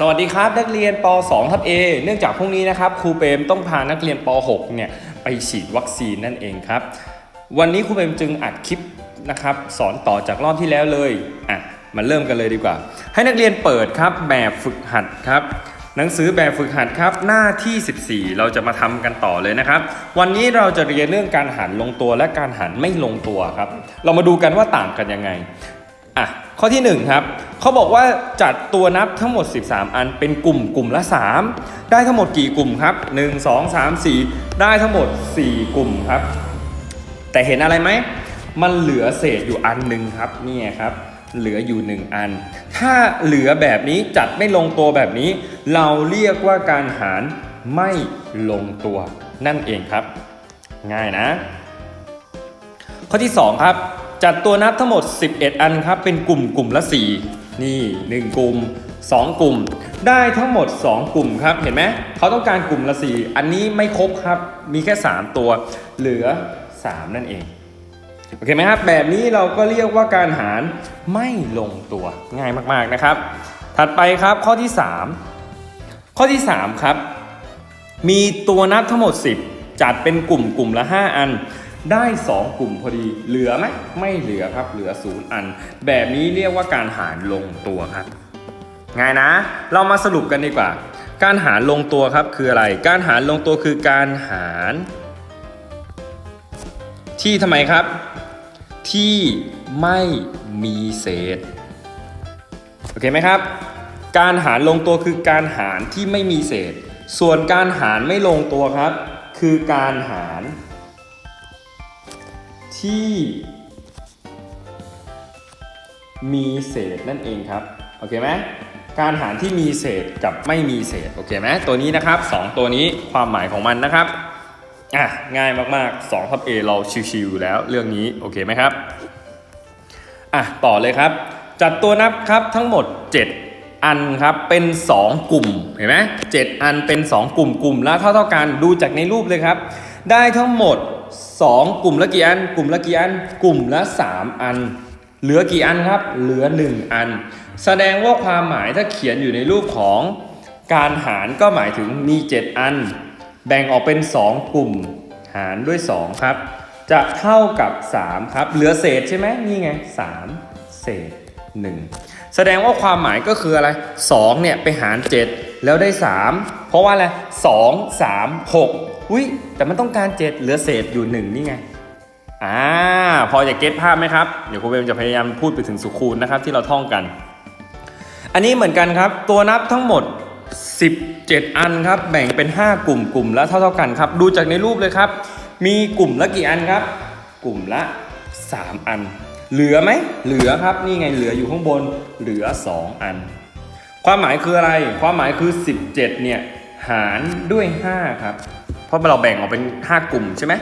สวัสดีครับนักเรียนป .2 ทับ A เนื่องจากพรุ่งนี้นะครับครูเปรมต้องพานักเรียนป .6 เนี่ยไปฉีดวัคซีนนั่นเองครับ วันนี้ครูเปรมจึงอัดคลิปนะครับสอนต่อจากรอบที่แล้วเลยอะมาเริ่มกันเลยดีกว่า ให้นักเรียนเปิดครับแบบฝึกหัดครับ หนังสือแบบฝึกหัดครับหน้าที่ 14 เราจะมาทำกันต่อเลยนะครับ วันนี้เราจะเรียนเรื่องการหันลงตัวและการหันไม่ลงตัวครับ เรามาดูกันว่าต่างกันยังไงอะข้อที่1ครับ เขาบอกว่าจัดตัวนับทั้งหมด 13 อันเป็นกลุ่มกลุ่มละ 3 ได้ทั้งหมดกี่กลุ่มครับ 1 2 3 4 ได้ทั้งหมด 4 กลุ่มครับ แต่เห็นอะไรไหม มันเหลือเศษอยู่อันหนึ่งครับนี่ครับ เหลืออยู่ 1 อัน ถ้าเหลือแบบนี้จัดไม่ลงตัวแบบนี้ เราเรียกว่าการหารไม่ลงตัวนั่นเองครับ ง่ายนะ ข้อที่ 2 ครับจัดตัวนับทั้งหมด 11 อันครับ เป็นกลุ่มกลุ่มละ 4 นี่ 1 กลุ่ม 2 กลุ่ม ได้ทั้งหมด 2 กลุ่มครับ เห็นไหมเขาต้องการกลุ่มละ 4 อันนี้ไม่ครบครับ มีแค่ 3 ตัว เหลือ 3 นั่นเอง โอเคไหมครับ แบบนี้เราก็เรียกว่าการหารไม่ลงตัว ง่ายมากๆนะครับ ถัดไปครับข้อที่ 3 ข้อที่ 3 ครับ มีตัวนับทั้งหมด 10 จัดเป็นกลุ่มกลุ่มละ 5 อัน ได้ 2 กลุ่มพอดี เหลือไหมไม่เหลือครับ เหลือ 0 อัน แบบนี้เรียกว่าการหารลงตัวครับง่ายนะ เรามาสรุปกันดีกว่า การหารลงตัวครับคืออะไร การหารลงตัวคือการหาร ที่ทำไมครับ ที่ไม่มีเศษ โอเคไหมครับ การหารลงตัวคือการหารที่ไม่มีเศษ ส่วนการหารไม่ลงตัวครับ คือการหาร ที่มีเศษนั่นเองครับ โอเคไหมการหารที่มีเศษกับไม่มีเศษ โอเคไหมตัวนี้นะครับสองตัวนี้ความหมายของมันนะครับ อะ ง่ายมากๆ2ทับ A เราชิวๆอยู่แล้วเรื่องนี้ โอเคไหมครับ อะ ต่อเลยครับ จัดตัวนับครับทั้งหมด 7อันครับเป็น 2 กลุ่มเห็นไหมเจ็ดอันเป็น 2 กลุ่มกลุ่มละเท่าเท่ากันดูจากในรูปเลยครับ ได้ทั้งหมด 2 กลุ่มละกี่อัน กลุ่มละกี่อัน กลุ่มละ 3 อัน เหลือกี่อันครับ เหลือ 1 อัน แสดงว่าความหมายถ้าเขียนอยู่ในรูปของการหารก็หมายถึงมี 7 อัน แบ่งออกเป็น 2 กลุ่มหารด้วย 2 ครับ จะเท่ากับ 3 ครับ เหลือเศษใช่ไหมนี่ไง 3 เศษ 1 แสดงว่าความหมายก็คืออะไร2เนี่ยไปหาร 7 แล้วได้ 3 เพราะว่าอะไร2 3 6 อุ้ยแต่มันต้องการ7เหลือเศษอยู่1นี่ไงอ่าพอจะเก็ตภาพไหมครับ เดี๋ยวครูเบมจะพยายามพูดไปถึงสุคูณนะครับที่เราท่องกัน อันนี้เหมือนกันครับตัวนับทั้งหมด 17 อันครับแบ่งเป็น 5 กลุ่มกลุ่มละเท่าเท่ากันครับ ดูจากในรูปเลยครับ มีกลุ่มละกี่อันครับ กลุ่มละ 3 อัน เหลือไหมเหลือครับนี่ไงเหลืออยู่ข้างบนเหลือ 2 อัน ความหมายคืออะไร ความหมายคือ 17เนี่ย หารด้วย 5 ครับ เพราะเราแบ่งออกเป็น 5 กลุ่มใช่ไหม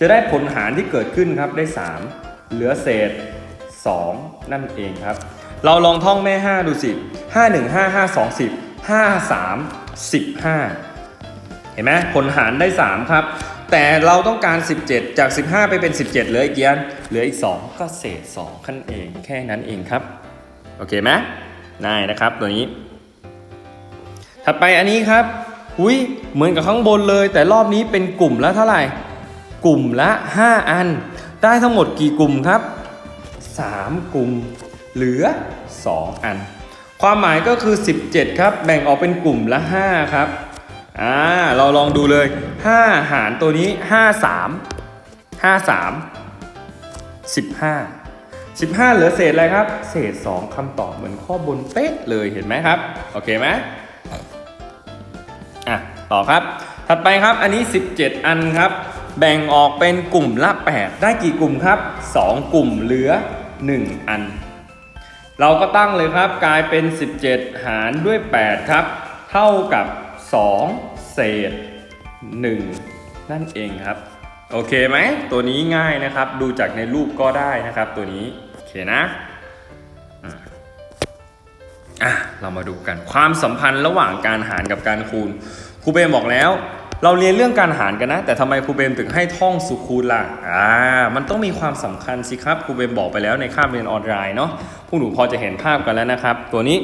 จะได้ผลหารที่เกิดขึ้นครับได้ 3 เหลือเศษ 2 นั่นเองครับ เราลองท่องแม่ 5 ดูสิ 5 1 5 5 2 10 5 3 15 เห็นไหมผลหารได้ 3 ครับ แต่เราต้องการ 17 จาก 15 ไปเป็น 17 เหลืออีกกี่อันเหลืออีก 2 ก็เศษ2ขั้นเองแค่นั้นเองครับ โอเคไหมง่ายนะครับตัวนี้ ถัดไปอันนี้ครับ อุ้ยเหมือนกับข้างบนเลย แต่รอบนี้เป็นกลุ่มละเท่าไหร่ กลุ่มละ 5 อัน ได้ทั้งหมดกี่กลุ่มครับ 3 กลุ่ม เหลือ 2 อัน ความหมายก็คือ 17 ครับ แบ่งออกเป็นกลุ่มละ 5 ครับอ่าเราลองดูเลย 5 หารตัวนี้ 5 3 5 3 15 15 เหลือเศษอะไรครับ เศษ 2คำตอบเหมือนข้อบนเป๊ะเลยเห็นไหมครับ โอเคไหม ต่อครับ ถัดไปครับอันนี้ 17 อันครับ แบ่งออกเป็นกลุ่มละ 8 ได้กี่กลุ่มครับ 2 กลุ่มเหลือ 1 อัน เราก็ตั้งเลยครับกลายเป็น 17 หารด้วย 8 ครับ เท่ากับ 2 เศษ 1 นั่นเองครับ โอเคไหม ตัวนี้ง่ายนะครับ ดูจากในรูปก็ได้นะครับ ตัวนี้ โอเคนะอะเรามาดูกันความสัมพันธ์ระหว่างการหารกับการคูณ ครูเบมบอกแล้ว เราเรียนเรื่องการหารกันนะ แต่ทำไมครูเบมถึงให้ท่องสุคูณล่ะอ่ามันต้องมีความสำคัญสิครับครูเบมบอกไปแล้วในคาบเรียนออนไลน์เนาะพวกหนูพอจะเห็นภาพกันแล้วนะครับ ตัวนี้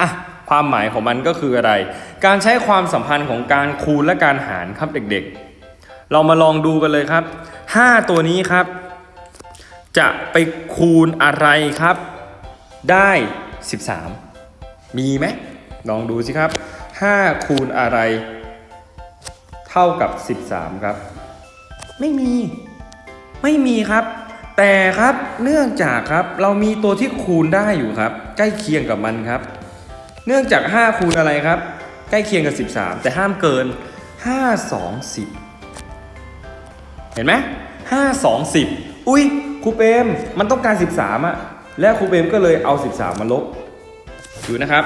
อะความหมายของมันก็คืออะไร การใช้ความสัมพันธ์ของการคูณและการหารครับเด็กๆ เรามาลองดูกันเลยครับ 5 ตัวนี้ครับ จะไปคูณอะไรครับ ได้ 13 มีไหมลองดูสิครับ 5 คูณอะไร เท่ากับ 13 ครับ ไม่มี ไม่มีครับ แต่ครับเนื่องจากครับเรามีตัวที่คูณได้อยู่ครับ ใกล้เคียงกับมันครับ เนื่องจาก 5 คูณอะไรครับ ใกล้เคียงกับ 13 แต่ห้ามเกิน 5 2 10 เห็นไหม5 2 10 อุ้ยครูเปมมันต้องการ 13อะและครูเปมก็เลยเอา 13 มาลบดูนะครับ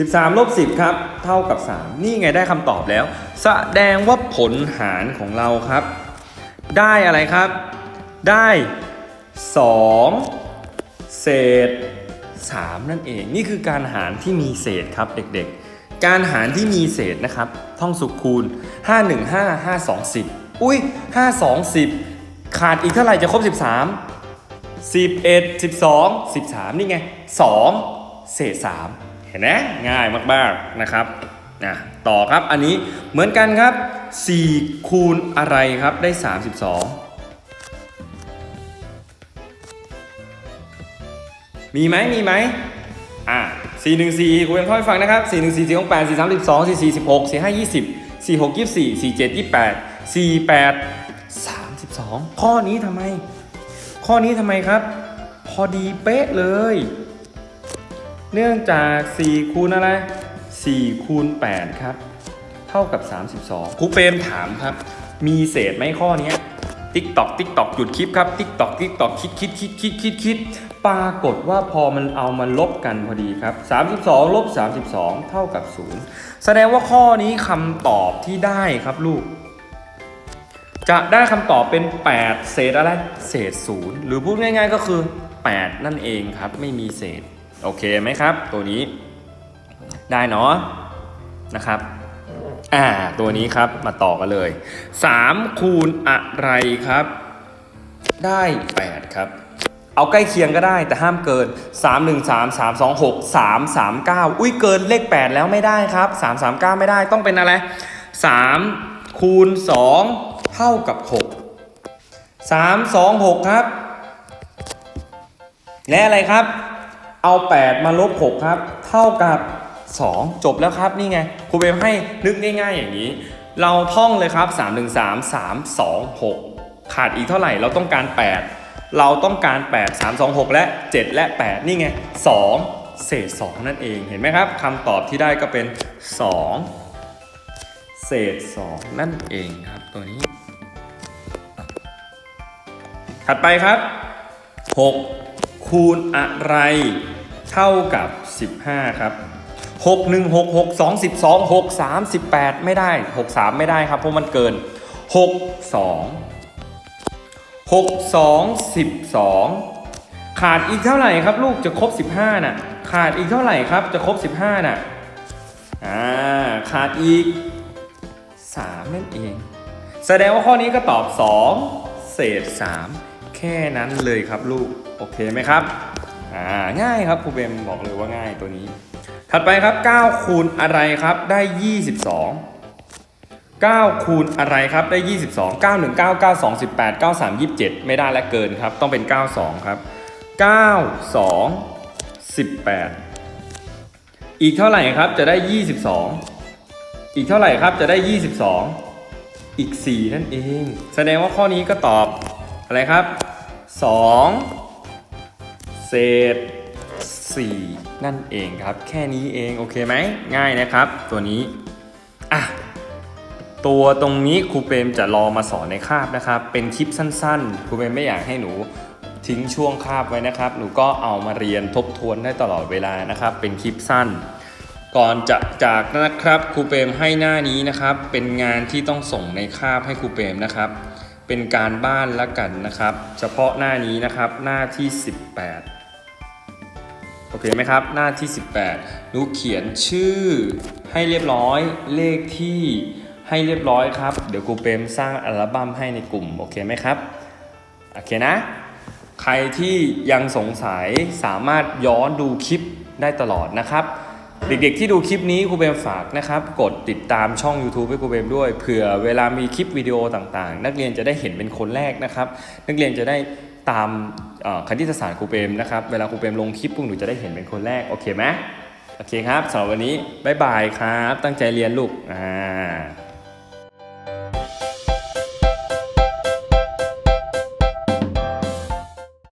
13ลบ10ครับเท่ากับ 3 นี่ไงได้คำตอบแล้ว แสดงว่าผลหารของเราครับ ได้อะไรครับ ได้ 2 เศษ 3 นั่นเอง นี่คือการหารที่มีเศษครับเด็กๆ การหารที่มีเศษนะครับ ท่องสุขคูณ 5 1 5 520 อุ้ย5 2 10 ขาดอีกเท่าไหร่จะครบ 13 11 12 13 นี่ไง 2 เศษ 3 เห็นไหมง่ายมากๆนะครับนะต่อครับอันนี้เหมือนกันครับ 4 คูณอะไรครับได้ 32 มีไหมมีไหมอะ4 1 4คุณเป็นพ่อให้ฟังนะครับ 4 1 4 4 6 8 4 3 12 4 4 16 4 5 20 4 6 24 4 7 28 4 8 32 ข้อนี้ทำไม ข้อนี้ทำไมครับ พอดีเป๊ะเลย เนื่องจาก4คูณอะไร4คูณ8ครับ เท่ากับ 32ครูเปรมถามครับ มีเศษไหมข้อนี้ติ๊กตอกติ๊กตอกหยุดคลิปครับติ๊กตอกติ๊กตอกคิดคิดคิดคิดคิดคิดปรากฏว่าพอมันเอามาลบกันพอดีครับ 32ลบ32 เท่ากับ 0 แสดงว่าข้อนี้คำตอบที่ได้ครับลูก จะได้คำตอบเป็น 8 เศษอะไร เศษ 0 หรือพูดง่ายๆก็คือ 8 นั่นเองครับ ไม่มีเศษ โอเคไหมครับ ตัวนี้ได้เนาะนะครับ อ่า ตัวนี้ครับมาต่อกันเลย3คูณอะไรครับ ได้ 8 ครับ เอาใกล้เคียงก็ได้แต่ห้ามเกิน 3 1 3 3 2 6 3 3 9 อุ้ยเกินเลข 8 แล้วไม่ได้ครับ 3 3 9 ไม่ได้ต้องเป็นอะไร 3 คูณ 2 เท่ากับ 6 3 2 6 ครับ และอะไรครับ เอา 8 มาลบ 6 ครับ เท่ากับ 2 จบแล้วครับนี่ไงครูเบมให้นึกง่ายๆอย่างนี้ เราท่องเลยครับ 3 1 3 3 2 6 ขาดอีกเท่าไหร่เราต้องการ 8 เราต้องการ 8 3 2 6 และ 7 และ 8 นี่ไง 2 เศษ 2 นั่นเองเห็นไหมครับคำตอบที่ได้ก็เป็น 2 เศษ 2 นั่นเองครับตัวนี้ ถัดไปครับ 6 คูณอะไรเท่ากับ 15 ครับ 6 1 6 6 2 12 6 3 18 ไม่ได้ 6 3 ไม่ได้ครับ เพราะมันเกิน 6 2 6 2 12 ขาดอีกเท่าไหร่ครับ ลูกจะครบ 15น่ะขาดอีกเท่าไหร่ครับจะครบ 15น่ะอ่าขาดอีก 3 นั่นเอง แสดงว่าข้อนี้ก็ตอบ 2 เศษ 3 แค่นั้นเลยครับลูก โอเคไหมครับอ่าง่ายครับครูเบมบอกเลยว่าง่ายตัวนี้ ถัดไปครับ9คูณอะไรครับได้ 22 9คูณอะไรครับได้ 22 9 1 9 9 2 18 9 3 27 ไม่ได้และเกินครับต้องเป็น 92 ครับ 9 2 18 อีกเท่าไหร่ครับจะได้ 22 อีกเท่าไหร่ครับจะได้ 22 อีก 4 นั่นเอง แสดงว่าข้อนี้ก็ตอบอะไรครับ 2 เศษ 4 นั่นเองครับ แค่นี้เองโอเคไหมง่ายนะครับ ตัวนี้อะตัวตรงนี้ครูเปรมจะรอมาสอนในคาบนะครับ เป็นคลิปสั้นๆครูเปรมไม่อยากให้หนูทิ้งช่วงคาบไว้นะครับ หนูก็เอามาเรียนทบทวนได้ตลอดเวลานะครับ เป็นคลิปสั้น ก่อนจะจากนะครับครูเปรมให้หน้านี้นะครับ เป็นงานที่ต้องส่งในคาบให้ครูเปรมนะครับ เป็นการบ้านละกันนะครับ เฉพาะหน้านี้นะครับหน้าที่ 18 โอเคไหมครับหน้าที่ 18หนูเขียนชื่อให้เรียบร้อยเลขที่ให้เรียบร้อยครับ เดี๋ยวครูเปรมสร้างอัลบั้มให้ในกลุ่มโอเคไหมครับโอเคนะ ใครที่ยังสงสัยสามารถย้อนดูคลิปได้ตลอดนะครับ เด็กๆที่ดูคลิปนี้ครูเบมฝากนะครับ กดติดตามช่อง YouTube ให้ครูเบมด้วยเผื่อเวลามีคลิปวิดีโอต่างๆ นักเรียนจะได้เห็นเป็นคนแรกนะครับ นักเรียนจะได้ ตามคณิตศาสตร์ครูเปรมนะครับ เวลาครูเปรมลงคลิปพวกหนูจะได้เห็นเป็นคนแรก โอเคไหมโอเคครับสำหรับวันนี้ บ๊ายบายครับ ตั้งใจเรียนลูกอ่า